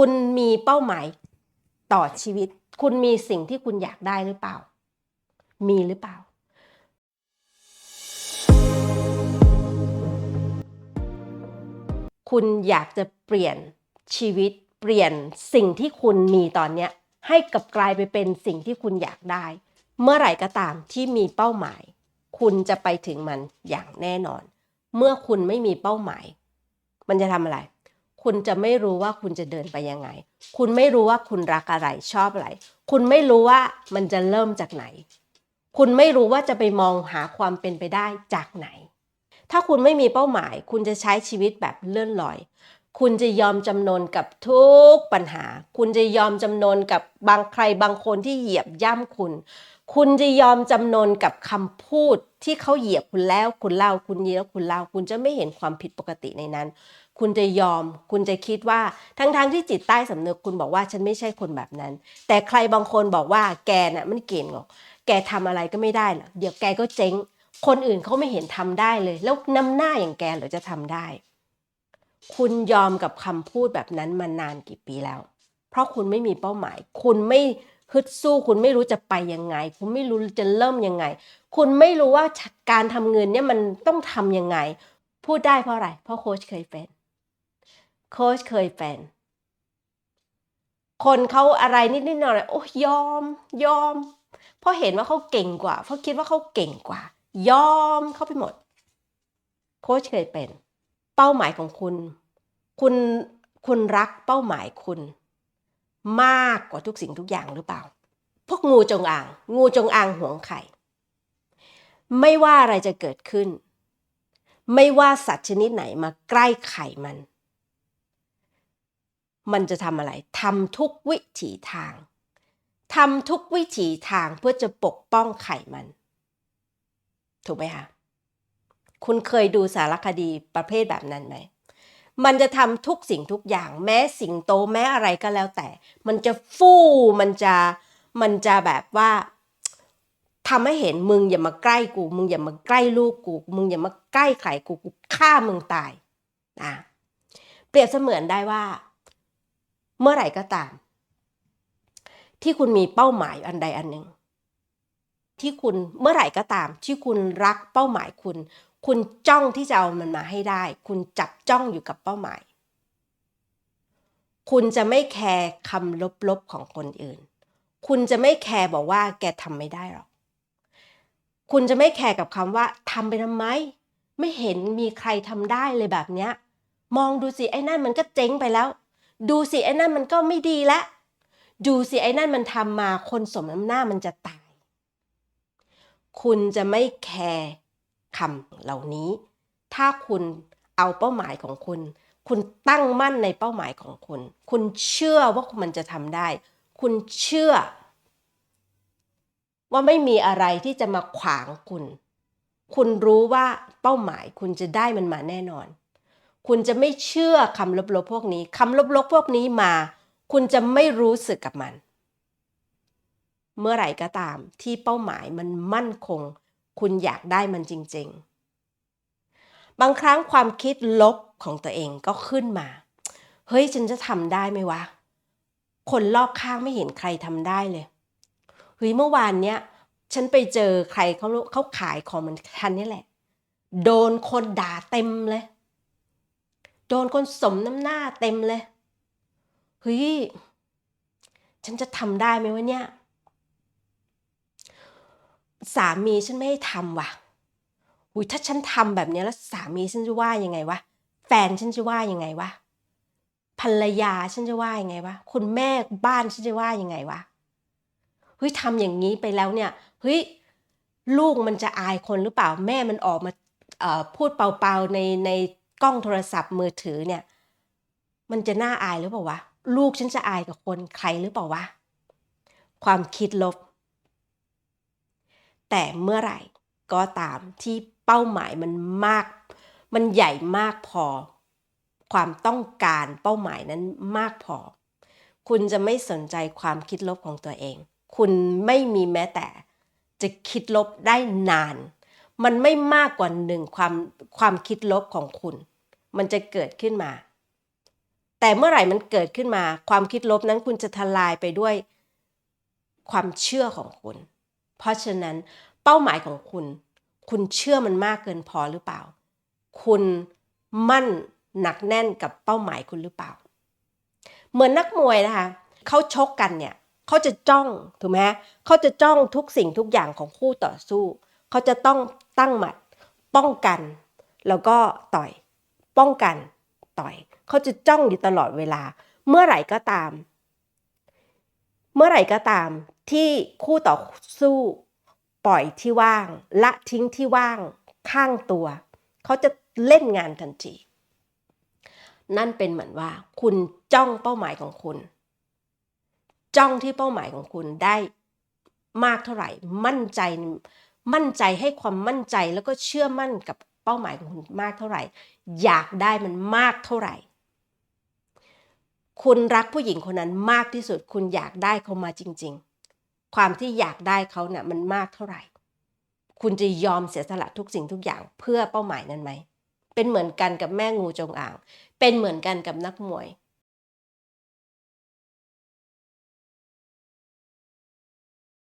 คุณมีเป้าหมายต่อชีวิต คุณมีสิ่งที่คุณอยากได้หรือเปล่า มีหรือเปล่า คุณอยากจะเปลี่ยนชีวิต เปลี่ยนสิ่งที่คุณมีตอนเนี้ยให้กลับกลายไปเป็นสิ่งที่คุณอยากได้ เมื่อไหร่ก็ตามที่มีเป้าหมาย คุณจะไปถึงมันอย่างแน่นอน เมื่อคุณไม่มีเป้าหมาย มันจะทำอะไร คุณจะไม่รู้ว่าคุณจะเดินไปยังไง คุณไม่รู้ว่าคุณรักอะไรชอบอะไร คุณไม่รู้ว่ามันจะเริ่มจากไหน คุณไม่รู้ว่าจะไปมองหาความเป็นไปได้จากไหน ถ้าคุณไม่มีเป้าหมาย คุณจะใช้ชีวิตแบบเลื่อนลอย คุณจะยอมจำนนกับทุกปัญหา คุณจะยอมจำนนกับบางใครบางคนที่เหยียบย่ำคุณ คุณจะยอมจำนนกับคำพูดที่เขาเหยียบคุณแล้ว คุณเล่าคุณยีแล้วคุณเล่า คุณจะไม่เห็นความผิดปกติในนั้น คุณจะยอม คุณจะคิดว่าทั้งๆทที่จิตใต้สำนึกคุณบอกว่าฉันไม่ใช่คนแบบนั้น แต่ใครบางคนบอกว่าแกน่ะมันเก่งหรอกแกทำอะไรก็ไม่ได้หรอกเดี๋ยวแกก็เจ๊ง คนอื่นเขาไม่เห็นทำได้เลย แล้วน้ำหน้าอย่างแกหรือจะทำได้ คุณยอมกับคำพูดแบบนั้นมานานกี่ปีแล้ว เพราะคุณไม่มีเป้าหมาย คุณไม่ฮึดสู้ คุณไม่รู้จะไปยังไง คุณไม่รู้จะเริ่มยังไง คุณไม่รู้ว่าการทำเงินเนี่ยมันต้องทำยังไง พูดได้เพราะอะไร เพราะโค้ชเคยเป็น โค้ชเคยเป็น คนเขาอะไรนิดๆหน่อยๆโอ้ยอม ยอม เพราะเห็นว่าเขาเก่งกว่า เพราะคิดว่าเขาเก่งกว่า ยอมเข้าไปหมด โค้ชเคยเป็น เป้าหมายของคุณ คุณคุณรักเป้าหมายคุณ มากกว่าทุกสิ่งทุกอย่างหรือเปล่า พวกงูจงอาง งูจงอางหวงไข่ ไม่ว่าอะไรจะเกิดขึ้น ไม่ว่าสัตว์ชนิดไหนมาใกล้ไข่มัน มันจะทำอะไรทำทุกวิถีทางทำทุกวิถีทางเพื่อจะปกป้องไข่มัน ถูกไหมคะคุณเคยดูสารคดีประเภทแบบนั้นไหม มันจะทำทุกสิ่งทุกอย่าง แม้สิงโตแม้อะไรก็แล้วแต่ มันจะฟู่มันจะมันจะแบบว่าทำให้เห็นมึงอย่ามาใกล้กู มึงอย่ามาใกล้ลูกกู มึงอย่ามาใกล้ไข่กูกูฆ่ามึงตายนะเปรียบเสมือนได้ว่า เมื่อไหร่ก็ตาม ที่คุณมีเป้าหมายอันใดอันหนึ่ง ที่คุณเมื่อไหร่ก็ตาม ที่คุณรักเป้าหมายคุณ คุณจ้องที่จะเอามันมาให้ได้ คุณจับจ้องอยู่กับเป้าหมาย คุณจะไม่แคร์คำลบๆของคนอื่น คุณจะไม่แคร์บอกว่า แกทำไม่ได้หรอก คุณจะไม่แคร์กับคำว่าทำไปทำไม ไม่เห็นมีใครทำได้เลยแบบเนี้ยมองดูสิไอ้นั่นมันก็เจ๊งไปแล้ว ดูสิไอ้นั่นมันก็ไม่ดีล้วดูสิไอ้นั่นมันทำมาคนสมน้ำหน้ามันจะตาย คุณจะไม่แคร์คำเหล่านี้ ถ้าคุณเอาเป้าหมายของคุณ คุณตั้งมั่นในเป้าหมายของคุณ คุณเชื่อว่ามันจะทำได้ คุณเชื่อ ว่าไม่มีอะไรที่จะมาขวางคุณ คุณรู้ว่าเป้าหมายคุณจะได้มันมาแน่นอน คุณจะไม่เชื่อคำลบๆพวกนี้คำลบๆพวกนี้มา คุณจะไม่รู้สึกกับมัน เมื่อไหร่ก็ตามที่เป้าหมายมันมั่นคง คุณอยากได้มันจริง ๆ บางครั้งความคิดลบของตัวเองก็ขึ้นมา เฮ้ยฉันจะทำได้ไหมวะ คนรอบข้างไม่เห็นใครทำได้เลยเฮ้ยเมื่อวานเนี้ยฉันไปเจอใครเขาเขาขายของมันทันนี่แหละ โดนคนด่าเต็มเลย โดนคนสมน้ำหน้าเต็มเลยเฮ้ยฉันจะทำได้ไหมวะเนี่ย สามีฉันไม่ให้ทำว่ะอุยถ้าฉันทำแบบนี้แล้วสามีฉันจะว่ายังไงวะแฟนฉันจะว่ายังไงวะภรรยาฉันจะว่ายังไงวะคุณแม่บ้านฉันจะว่ายังไงวะเฮ้ยทำอย่างนี้ไปแล้วเนี่ยเฮ้ยลูกมันจะอายคนหรือเปล่าแม่มันออกมาพูดเปล่าๆในใน กล้องโทรศัพท์มือถือเนี่ย มันจะน่าอายหรือเปล่าวะ ลูกฉันจะอายกับคนใครหรือเปล่าวะ ความคิดลบ แต่เมื่อไหร่ก็ตามที่เป้าหมายมันมาก มันใหญ่มากพอ ความต้องการเป้าหมายนั้นมากพอ คุณจะไม่สนใจความคิดลบของตัวเอง คุณไม่มีแม้แต่จะคิดลบได้นาน มันไม่มากกว่าหนึ่งความความคิดลบของคุณ มันจะเกิดขึ้นมา แต่เมื่อไหร่มันเกิดขึ้นมา ความคิดลบนั้นคุณจะทลายไปด้วยความเชื่อของคุณ เพราะฉะนั้นเป้าหมายของคุณ คุณเชื่อมันมากเกินพอหรือเปล่า คุณมั่นหนักแน่นกับเป้าหมายคุณหรือเปล่า เหมือนนักมวยนะคะเขาชกกันเนี่ยเขาจะจ้องถูกไหมเขาจะจ้องทุกสิ่งทุกอย่างของคู่ต่อสู้ เขาจะต้องตั้งหมัด ป้องกัน แล้วก็ต่อย ป้องกัน ต่อย เขาจะจ้องอยู่ตลอดเวลา เมื่อไหร่ก็ตาม เมื่อไหร่ก็ตาม ที่คู่ต่อสู้ปล่อยที่ว่าง ละทิ้งที่ว่างข้างตัว เขาจะเล่นงานทันที นั่นเป็นเหมือนว่า คุณจ้องเป้าหมายของคุณ จ้องที่เป้าหมายของคุณได้มากเท่าไหร่ มั่นใจ มั่นใจให้ความมั่นใจแล้วก็เชื่อมั่นกับเป้าหมายของคุณมากเท่าไหร่ อยากได้มันมากเท่าไหร่ คุณรักผู้หญิงคนนั้นมากที่สุด คุณอยากได้เขามาจริง ๆ ความที่อยากได้เขาเนี่ยมันมากเท่าไหร่ คุณจะยอมเสียสละทุกสิ่งทุกอย่างเพื่อเป้าหมายนั้นไหมเป็นเหมือนกันกับแม่งูจงอาง เป็นเหมือนกันกับนักมวย